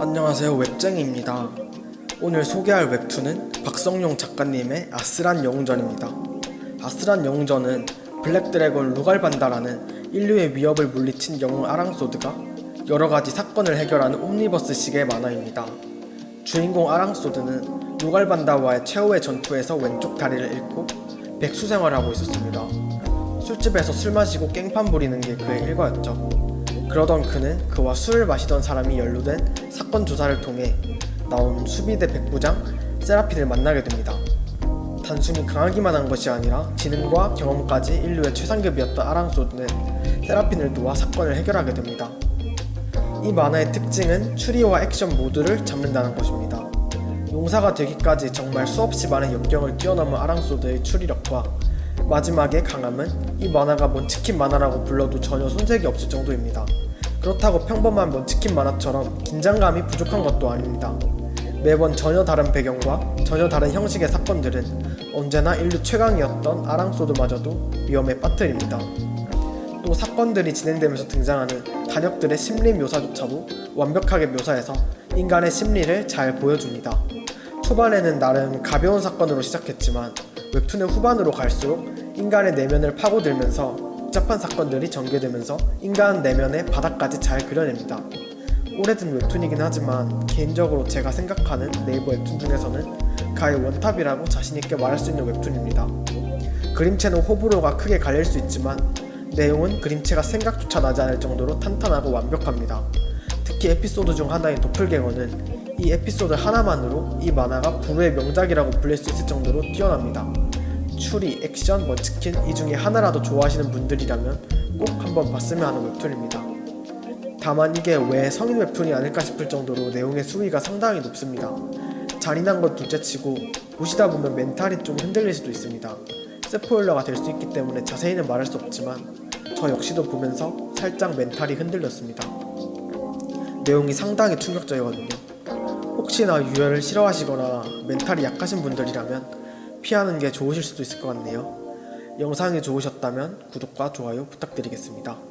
안녕하세요 웹쟁이입니다. 오늘 소개할 웹툰은 박성용 작가님의 아스란 영웅전입니다. 아스란 영웅전은 블랙드래곤 루갈반다라는 인류의 위협을 물리친 영웅 아랑소드가 여러 가지 사건을 해결하는 옴니버스식의 만화입니다. 주인공 아랑소드는 루갈반다와의 최후의 전투에서 왼쪽 다리를 잃고 백수 생활을 하고 있었습니다. 술집에서 술 마시고 깽판 부리는 게 그의 일과였죠. 그러던 그는 그와 술을 마시던 사람이 연루된 사건 조사를 통해 나온 수비대 백부장 세라핀을 만나게 됩니다. 단순히 강하기만 한 것이 아니라 지능과 경험까지 인류의 최상급이었던 아랑소드는 세라핀을 도와 사건을 해결하게 됩니다. 이 만화의 특징은 추리와 액션 모두를 잡는다는 것입니다. 용사가 되기까지 정말 수없이 많은 역경을 뛰어넘은 아랑소드의 추리력과 마지막의 강함은 이 만화가 먼치킨 만화라고 불러도 전혀 손색이 없을 정도입니다. 그렇다고 평범한 먼치킨 만화처럼 긴장감이 부족한 것도 아닙니다. 매번 전혀 다른 배경과 전혀 다른 형식의 사건들은 언제나 인류 최강이었던 아랑소드마저도 위험에 빠뜨립니다. 또 사건들이 진행되면서 등장하는 단역들의 심리 묘사조차도 완벽하게 묘사해서 인간의 심리를 잘 보여줍니다. 초반에는 나름 가벼운 사건으로 시작했지만 웹툰의 후반으로 갈수록 인간의 내면을 파고들면서 복잡한 사건들이 전개되면서 인간 내면의 바닥까지 잘 그려냅니다. 오래된 웹툰이긴 하지만 개인적으로 제가 생각하는 네이버 웹툰 중에서는 가히 원탑이라고 자신있게 말할 수 있는 웹툰입니다. 그림체는 호불호가 크게 갈릴 수 있지만 내용은 그림체가 생각조차 나지 않을 정도로 탄탄하고 완벽합니다. 특히 에피소드 중 하나인 도플갱어는 이 에피소드 하나만으로 이 만화가 불후의 명작이라고 불릴 수 있을 정도로 뛰어납니다. 추리, 액션, 먼치킨 이 중에 하나라도 좋아하시는 분들이라면 꼭 한번 봤으면 하는 웹툰입니다. 다만 이게 왜 성인 웹툰이 아닐까 싶을 정도로 내용의 수위가 상당히 높습니다. 잔인한 건 둘째치고 보시다 보면 멘탈이 좀 흔들릴 수도 있습니다. 스포일러가 될 수 있기 때문에 자세히는 말할 수 없지만 저 역시도 보면서 살짝 멘탈이 흔들렸습니다. 내용이 상당히 충격적이거든요. 혹시나 유혈을 싫어하시거나 멘탈이 약하신 분들이라면 피하는 게 좋으실 수도 있을 것 같네요. 영상이 좋으셨다면 구독과 좋아요 부탁드리겠습니다.